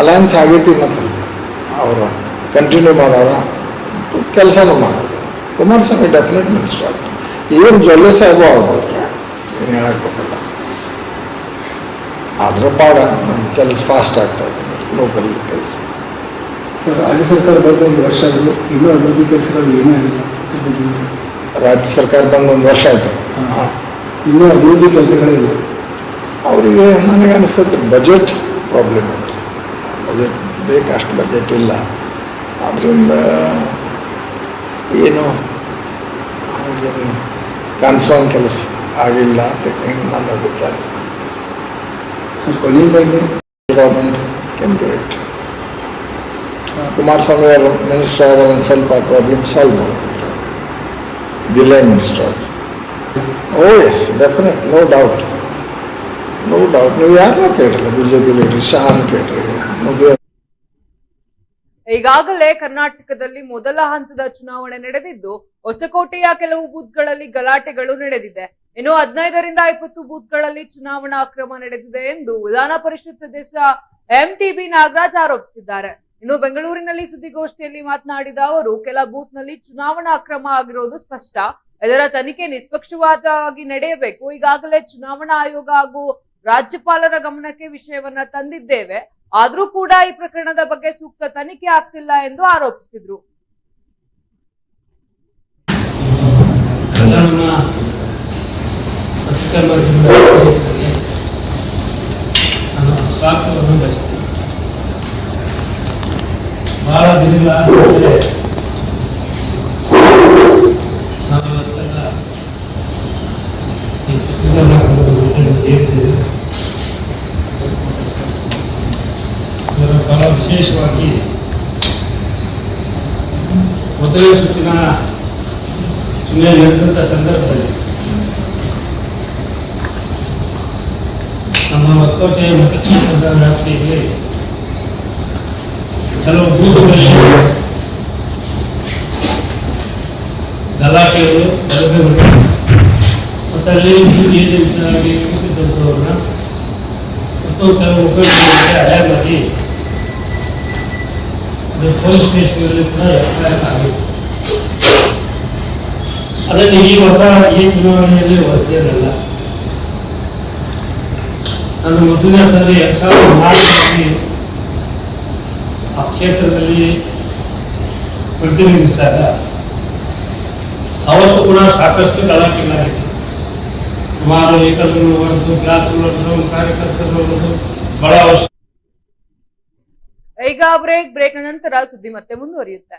ಅಲಯನ್ಸ್ ಆಗೈತಿ ಮತ್ತು ಅವರು ಕಂಟಿನ್ಯೂ ಮಾಡೋರ, ಕೆಲಸನೂ ಮಾಡೋರು. ಕುಮಾರಸ್ವಾಮಿ ಡೆಫಿನೆಟ್ ಮಿನಿಸ್ಟರ್ ಆಗ್ತಾರೆ ಈವನ್ ಜೊಲ್ಲೆ ಸಾಹೇಬು ಆಗ್ಬೋದು. ಏನು ಹೇಳಕ್ ಬರ್ತಲ್ಲ ಆದ್ರೆ ಪಾಡ ನಮ್ಮ ಕೆಲಸ ಫಾಸ್ಟ್ ಆಗ್ತಾ ಇದೆ ಲೋಕಲ್ ಕೆಲಸ. ಸರ್ ರಾಜ್ಯ ಸರ್ಕಾರ ಬಂದ ಒಂದು ವರ್ಷ ಆದರೂ ಇನ್ನೂ ಅಭಿವೃದ್ಧಿ ಕೆಲಸಗಳು ಏನೂ ಆಗಿಲ್ಲ ಇದ್ರ ಬಗ್ಗೆ ಏನು? ಹೇಳ್ತೀರಾ? ರಾಜ್ಯ ಸರ್ಕಾರ ಬಂದು ಒಂದು ವರ್ಷ ಆಯಿತು. ಇನ್ನೂ ಅಭಿವೃದ್ಧಿ ಕೆಲಸಗಳಿಲ್ಲ ಅವರಿಗೆ ನನಗೆ ಅನಿಸ್ತದೆ ಬಜೆಟ್ ಪ್ರಾಬ್ಲಮ್ ಇದೆ ಬಜೆಟ್ ಬೇಕಷ್ಟು ಬಜೆಟ್ ಇಲ್ಲ. ಆದ್ದರಿಂದ ಏನು ಹಂಗೇನು ಕಾಣಿಸೋಂಗೆ ಕೆಲಸ ಆಗಿಲ್ಲ ಅಂತ ಹೆಂಗೆ ನನ್ನ ಅಭಿಪ್ರಾಯ? ಸರ್ ಕೊನೆಯದಾಗಿ government can do it Kumaraswamy ಅವರು ಮಿನಿಸ್ಟರ್ ಆದಾಗ ಒಂದು ಸ್ವಲ್ಪ ಪ್ರಾಬ್ಲಮ್ ಸಾಲ್ವ್ ಮಾಡಿದ್ರು ಜಿಲ್ಲೆ minister oh yes definite no doubt no doubt ನೀವು ಯಾರನ್ನೂ ಕೇಳಿಲ್ಲ ಬಿ ಜೆ ಪಿ ಲೀಡ್ರಿ ಶಹಾನ್ ಕೇಳ್ರಿ ಮೋದಿ ಅವ್ರನ್ನ ಈಗಾಗಲೇ ಕರ್ನಾಟಕದಲ್ಲಿ ಮೊದಲ ಹಂತದ ಚುನಾವಣೆ ನಡೆದಿದ್ದು, ಹೊಸಕೋಟೆಯ ಕೆಲವು ಬೂತ್ಗಳಲ್ಲಿ ಗಲಾಟೆಗಳು ನಡೆದಿದೆ. ಇನ್ನು ಹದಿನೈದರಿಂದ ಇಪ್ಪತ್ತು ಬೂತ್ಗಳಲ್ಲಿ ಚುನಾವಣಾ ಅಕ್ರಮ ನಡೆದಿದೆ ಎಂದು ವಿಧಾನ ಪರಿಷತ್ ಸದಸ್ಯ ಎಂಟಿಬಿ ನಾಗರಾಜ್ ಆರೋಪಿಸಿದ್ದಾರೆ. ಇನ್ನು ಬೆಂಗಳೂರಿನಲ್ಲಿ ಸುದ್ದಿಗೋಷ್ಠಿಯಲ್ಲಿ ಮಾತನಾಡಿದ ಅವರು, ಕೆಲ ಬೂತ್ನಲ್ಲಿ ಚುನಾವಣಾ ಅಕ್ರಮ ಆಗಿರೋದು ಸ್ಪಷ್ಟ. ಇದರ ತನಿಖೆ ನಿಷ್ಪಕ್ಷವಾದಾಗಿ ನಡೆಯಬೇಕು. ಈಗಾಗಲೇ ಚುನಾವಣಾ ಆಯೋಗ ಹಾಗೂ ರಾಜ್ಯಪಾಲರ ಗಮನಕ್ಕೆ ವಿಷಯವನ್ನ ತಂದಿದ್ದೇವೆ. ಆದ್ರೂ ಕೂಡ ಈ ಪ್ರಕರಣದ ಬಗ್ಗೆ ಸೂಕ್ತ ತನಿಖೆ ಆಗ್ತಿಲ್ಲ ಎಂದು ಆರೋಪಿಸಿದ್ರು. ಬಹಳ ದಿನಗಳ ಅಂದರೆ ನಾವು ಇವತ್ತೆಲ್ಲ ಈ ಪತ್ರಿಕಾ ಮಾಧ್ಯಮದ ಜೊತೆ ಸೇರಿದ್ದೇವೆ ಇದರ ಬಹಳ ವಿಶೇಷವಾಗಿ ಮೊದಲನೇ ಸುತ್ತಿನ ಚುನಾವಣೆ ನಡೆದಂಥ ಸಂದರ್ಭದಲ್ಲಿ ನಮ್ಮ ಹೊಸಕೋಟೆ ಮತಕ್ಷೇತ್ರದ ವ್ಯಾಪ್ತಿಯಲ್ಲಿ ಕೆಲವು ಬೂತುಗಳಲ್ಲಿ ಗಲಾಟೆಗಳು ಗಲಭೆಗಳು ಮತ್ತು ಅಲ್ಲಿ ಬೂತ್ ಏಜೆಂಟ್ ಆಗಿ ಕೂತಿದ್ದಂಥವ್ರನ್ನ ಮತ್ತು ಕೆಲವು ಉಪಯೋಗಗಳಿಗೆ ಅಡ್ಡ ಮಾಡಿ ಅದು ಪೊಲೀಸ್ ಸ್ಟೇಷನ್ಗಳಲ್ಲಿ ಕೂಡ ಎಫ್ ಐ ಆರ್ ಆಗಿತ್ತು ಅದನ್ನು ಈ ಹೊಸ, ಈ ಚುನಾವಣೆಯಲ್ಲಿ ಹೊಸದೇನಲ್ಲ. ನಾನು ಮೊದಲನೇ ಸಾರಿ ಎರಡ್ ಸಾವಿರದ ನಾಲ್ಕರಲ್ಲಿ ಆ ಕ್ಷೇತ್ರದಲ್ಲಿ ಪ್ರತಿನಿಧಿಸಿದಾಗ ಅವತ್ತು ಕೂಡ ಸಾಕಷ್ಟು ಗಲಾಟೆಗಳಾಗಿತ್ತು ಸುಮಾರು ಏಕರ್ಗಳು ಕ್ಲಾಸ್ಗಳು ಹೊರತು ಕಾರ್ಯಕರ್ತರು ಹೊರತು ಬಹಳ ವರ್ಷ ಈಗ ಬ್ರೇಕ್ ಬ್ರೇಕ್ ನಂತರ ಸುದ್ದಿ ಮತ್ತೆ ಮುಂದುವರಿಯುತ್ತೆ.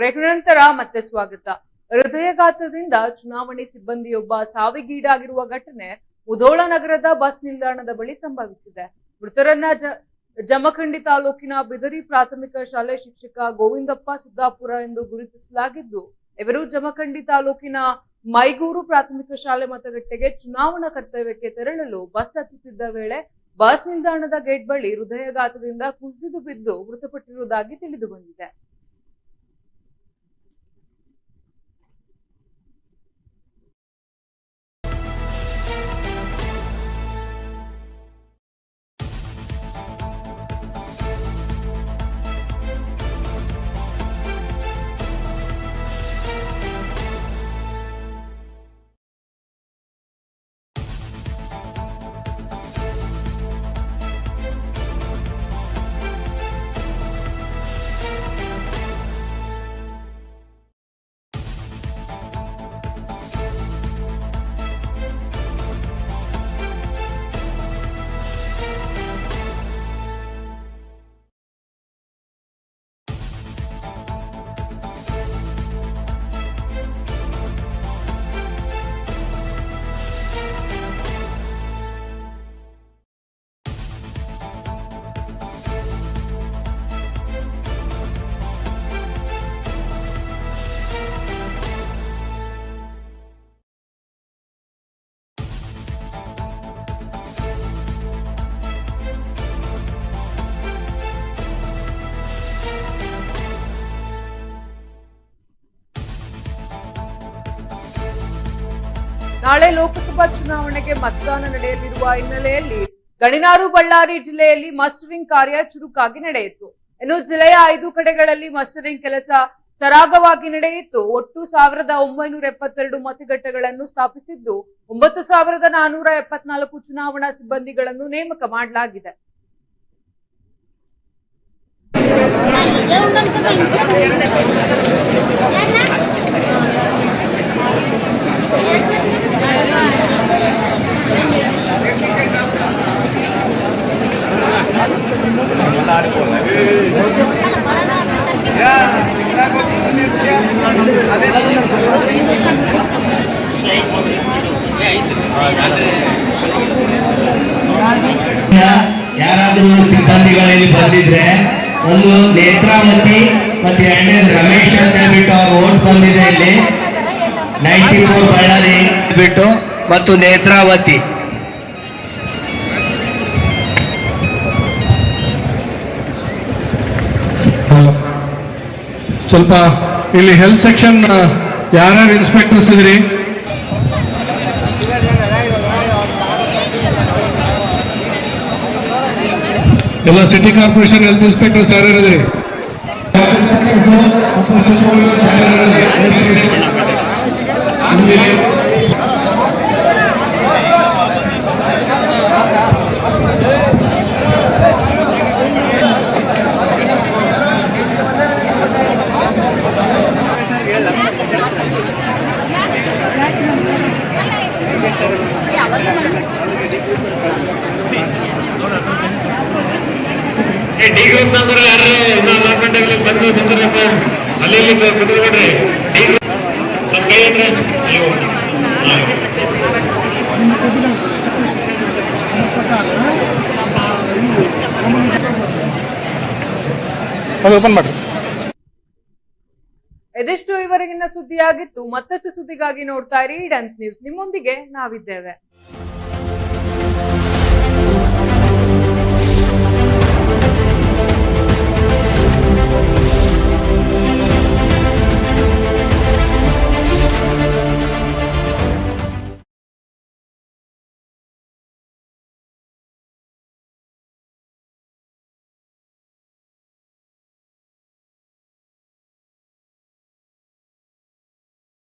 ಬ್ರೇಕ್ ಮತ್ತೆ ಸ್ವಾಗತ. ಹೃದಯಘಾತದಿಂದ ಚುನಾವಣೆ ಸಿಬ್ಬಂದಿಯೊಬ್ಬ ಸಾವಿಗೀಡಾಗಿರುವ ಘಟನೆ ಮುಧೋಳ ನಗರದ ಬಸ್ ನಿಲ್ದಾಣದ ಬಳಿ ಸಂಭವಿಸಿದೆ. ಮೃತರನ್ನ ಜಮಖಂಡಿ ತಾಲೂಕಿನ ಬಿದರಿ ಪ್ರಾಥಮಿಕ ಶಾಲೆ ಶಿಕ್ಷಕ ಗೋವಿಂದಪ್ಪ ಸಿದ್ದಾಪುರ ಎಂದು ಗುರುತಿಸಲಾಗಿದ್ದು, ಇವರು ಜಮಖಂಡಿ ತಾಲೂಕಿನ ಮೈಗೂರು ಪ್ರಾಥಮಿಕ ಶಾಲೆ ಮತಗಟ್ಟೆಗೆ ಚುನಾವಣಾ ಕರ್ತವ್ಯಕ್ಕೆ ತೆರಳಲು ಬಸ್ ಹತ್ತುತ್ತಿದ್ದ ವೇಳೆ ಬಸ್ ನಿಲ್ದಾಣದ ಗೇಟ್ ಬಳಿ ಹೃದಯಘಾತದಿಂದ ಕುಸಿದು ಬಿದ್ದು ಮೃತಪಟ್ಟಿರುವುದಾಗಿ ತಿಳಿದು ಬಂದಿದೆ ನಾಳೆ ಲೋಕಸಭಾ ಚುನಾವಣೆಗೆ ಮತದಾನ ನಡೆಯಲಿರುವ ಹಿನ್ನೆಲೆಯಲ್ಲಿ ಗಣಿನಾರು ಬಳ್ಳಾರಿ ಜಿಲ್ಲೆಯಲ್ಲಿ ಮಸ್ಟರಿಂಗ್ ಕಾರ್ಯ ಚುರುಕಾಗಿ ನಡೆಯಿತು. ಇನ್ನು ಜಿಲ್ಲೆಯ ಐದು ಕಡೆಗಳಲ್ಲಿ ಮಸ್ಟರಿಂಗ್ ಕೆಲಸ ಸರಾಗವಾಗಿ ನಡೆಯಿತು. ಒಟ್ಟು ಸಾವಿರದ ಒಂಬೈನೂರ ಎಪ್ಪತ್ತೆರಡು ಮತಗಟ್ಟೆಗಳನ್ನು ಸ್ಥಾಪಿಸಿದ್ದು, ಒಂಬತ್ತು ಸಾವಿರದ ನಾನೂರ ಎಪ್ಪತ್ನಾಲ್ಕು ಚುನಾವಣಾ ಸಿಬ್ಬಂದಿಗಳನ್ನು ನೇಮಕ ಮಾಡಲಾಗಿದೆ. ಯಾರಾದ್ರೂ ಸಿಬ್ಬಂದಿಗಳಲ್ಲಿ ಬಂದಿದ್ರೆ ಒಂದು ನೇತ್ರಾವತಿ ಮತ್ತೆ ಎರಡನೇದು ರಮೇಶ್ ಅಂತ ಹೇಳ್ಬಿಟ್ಟು ಅವ್ರ ಓಟ್ ಬಂದಿದೆ ಇಲ್ಲಿ. Ninety four Ballari. ಬಿಟ್ಟು ಮತ್ತು ನೇತ್ರಾವತಿ. ಸ್ವಲ್ಪ ಇಲ್ಲಿ ಹೆಲ್ತ್ ಸೆಕ್ಷನ್ ಯಾರ್ಯಾರು ಇನ್ಸ್ಪೆಕ್ಟರ್ಸ್ ಇದ್ರಿ ಎಲ್ಲ ಸಿಟಿ ಕಾರ್ಪೊರೇಷನ್ ಹೆಲ್ತ್ ಇನ್ಸ್ಪೆಕ್ಟರ್ಸ್ ಯಾರ್ಯಾರು ಇದ್ರಿ ಡಿ ಗ್ರೂಪ್ ಅಂದ್ರೆ ಯಾರು ಇನ್ನೂ ಅಲಾಟ್ಮೆಂಟ್ ಆಗಲಿ ಬಂದು ನಿಂತಿರಪ್ಪ ಅಲ್ಲಿ ಇಲ್ಲಿ ಡಿ ಗ್ರೂಪ್ ನಮ್ಮ ಕೈ ಹತ್ರ ಅಯ್ಯೋ ಅದು ಓಪನ್ ಮಾಡ್ರಿ. ಇದಿಷ್ಟು ಇವರೆಗಿನ ಸುದ್ದಿಯಾಗಿತ್ತು ಮತ್ತಷ್ಟು ಸುದ್ದಿಗಾಗಿ ನೋಡ್ತಾ ಇರಿ ಡ್ಯಾನ್ಸ್ ನ್ಯೂಸ್ ನಿಮ್ಮೊಂದಿಗೆ ನಾವಿದ್ದೇವೆ.